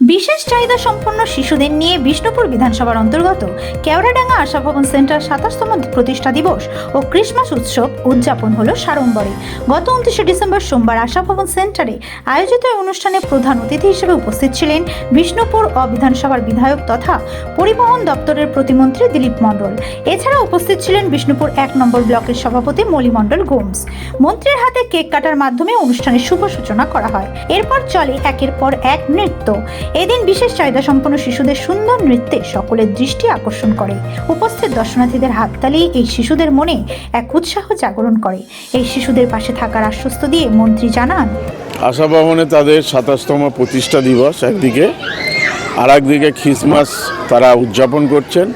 বিশেষ চাহিদা সম্পন্ন শিশুদের নিয়ে বিষ্ণুপুর বিধানসভার অন্তর্গত কেওড়াডাঙ্গা আশা ভবন সেন্টার সাতাশতম প্রতিষ্ঠা দিবস ও ক্রিসমাস উৎসব উদযাপন হলো সাড়ম্বরে। গত উনত্রিশে ডিসেম্বর সোমবার আশা ভবন সেন্টারে আয়োজিত অনুষ্ঠানে প্রধান অতিথি হিসেবে উপস্থিত ছিলেন বিষ্ণুপুর ও বিধানসভার বিধায়ক তথা পরিবহন দপ্তরের প্রতিমন্ত্রী দিলীপ মণ্ডল। এছাড়া উপস্থিত ছিলেন বিষ্ণুপুর এক নম্বর ব্লকের সভাপতি মলি মণ্ডল গোমস। মন্ত্রীর হাতে কেক কাটার মাধ্যমে অনুষ্ঠানের শুভ সূচনা করা হয়। এরপর চলে একের পর এক নৃত্য। এদিন বিশেষ চাহিদা সম্পন্ন শিশুদের সুন্দর নৃত্যে সকলের দৃষ্টি আকর্ষণ করে। উপস্থিত দর্শনার্থীদের হাততালি এই শিশুদের মনে এক উৎসাহ জাগরণ করে। এই শিশুদের পাশে থাকার আশ্বস্ত দিয়ে মন্ত্রী জানান, আশা ভবনে তাদের সাতাশতম প্রতিষ্ঠা দিবস একদিকে আর একদিকে খ্রিসমাস তারা উদযাপন করছেন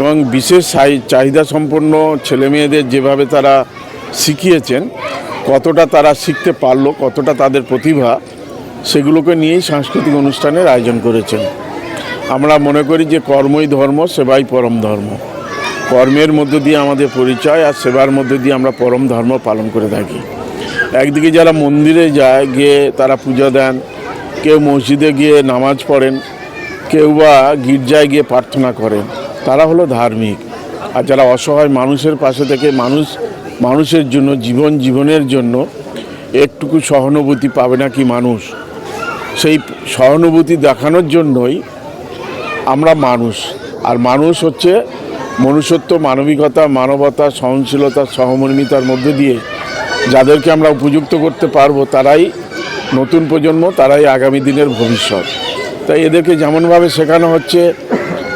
এবং বিশেষ চাহিদা সম্পন্ন ছেলে মেয়েদের যেভাবে তারা শিখিয়েছেন, কতটা তারা শিখতে পারল, কতটা তাদের প্রতিভা সেগুলোকে নিয়েই সাংস্কৃতিক অনুষ্ঠানের আয়োজন করেছেন। আমরা মনে করি যে কর্মই ধর্ম, সেবাই পরম ধর্ম। কর্মের মধ্য দিয়ে আমাদের পরিচয় আর সেবার মধ্য দিয়ে আমরা পরম ধর্ম পালন করে থাকি। একদিকে যারা মন্দিরে যায়, গিয়ে তারা পূজা দেন, কেউ মসজিদে গিয়ে নামাজ পড়েন, কেউ বা গির্জায় গিয়ে প্রার্থনা করেন, তারা হলো ধার্মিক। আর যারা অসহায় মানুষের পাশে থেকে মানুষ, মানুষের জন্য, জীবন জীবনের জন্য একটুকু সহানুভূতি পাবে না কি মানুষ? সেই সহানুভূতি দেখানোর জন্যই আমরা মানুষ। আর মানুষ হচ্ছে মনুষ্যত্ব, মানবিকতা, মানবতা, সহনশীলতা, সহমর্মিতার মধ্যে দিয়ে যাদেরকে আমরা উপযুক্ত করতে পারব, তারাই নতুন প্রজন্ম, তারাই আগামী দিনের ভবিষ্যৎ। তাই এদেরকে যেমনভাবে শেখানো হচ্ছে,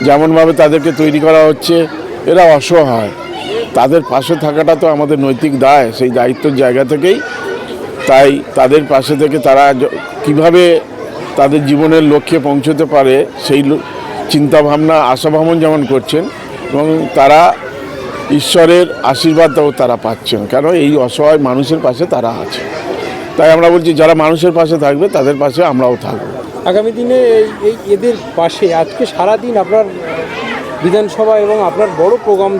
যেমনভাবে তাদেরকে তৈরি করা হচ্ছে, এরা অসহায়। তাদের পাশে থাকাটা তো আমাদের নৈতিক দায়, সেই দায়িত্বের জায়গা থেকেই। তাই তাদের পাশে থেকে তারা কীভাবে তাদের জীবনের লক্ষ্যে পৌঁছতে পারে সেই চিন্তাভাবনা আশাভাবন যেমন করছেন এবং তারা ঈশ্বরের আশীর্বাদটাও তারা পাচ্ছেন কেন এই অসহায় মানুষের পাশে তারা আছে। তাই আমরা বলছি যারা মানুষের পাশে থাকবে তাদের পাশে আমরাও থাকব। আগামী দিনে এই- এই এদের পাশে আজকে সারাদিন আপনার বিধানসভা এবং আপনার বড় প্রোগ্রাম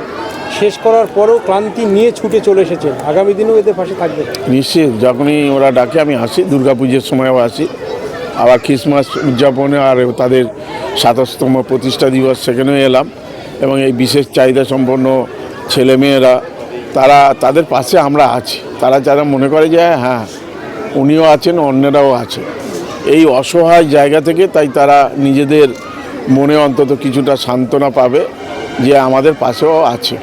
শেষ করার পরেও ক্লান্তি নিয়ে ছুটে চলে এসেছেন। আগামী দিনেও এদের পাশে থাকবে নিশ্চিত যখনই ওরা ডাকে আমি আসি দুর্গাপুজোর সময়ও আসি। আবার খ্রিসমাস উদযাপনে আর তাদের সাতাশতম প্রতিষ্ঠা দিবস সেখানেও এলাম এবং এই বিশেষ চাহিদা সম্পন্ন ছেলেমেয়েরা, তারা তাদের পাশে আমরা আছি। তারা যারা মনে করে যে হ্যাঁ উনিও আছেন, অন্যরাও আছে এই অসহায় জায়গা থেকে তাই তারা নিজেদের মনে অন্তত কিছুটা সান্ত্বনা পাবে যে, আমাদের পাশেও আছে।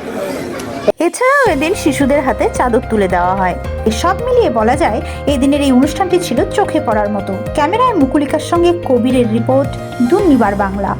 এছাড়াও এদিন শিশুদের হাতে চাদর তুলে দেওয়া হয়। সব মিলিয়ে বলা যায় এই দিনের এই অনুষ্ঠানটি ছিল চোখে পড়ার মতো। ক্যামেরায় মুকুলিকার সঙ্গে কবিরের রিপোর্ট, দুর্নিবার বাংলা।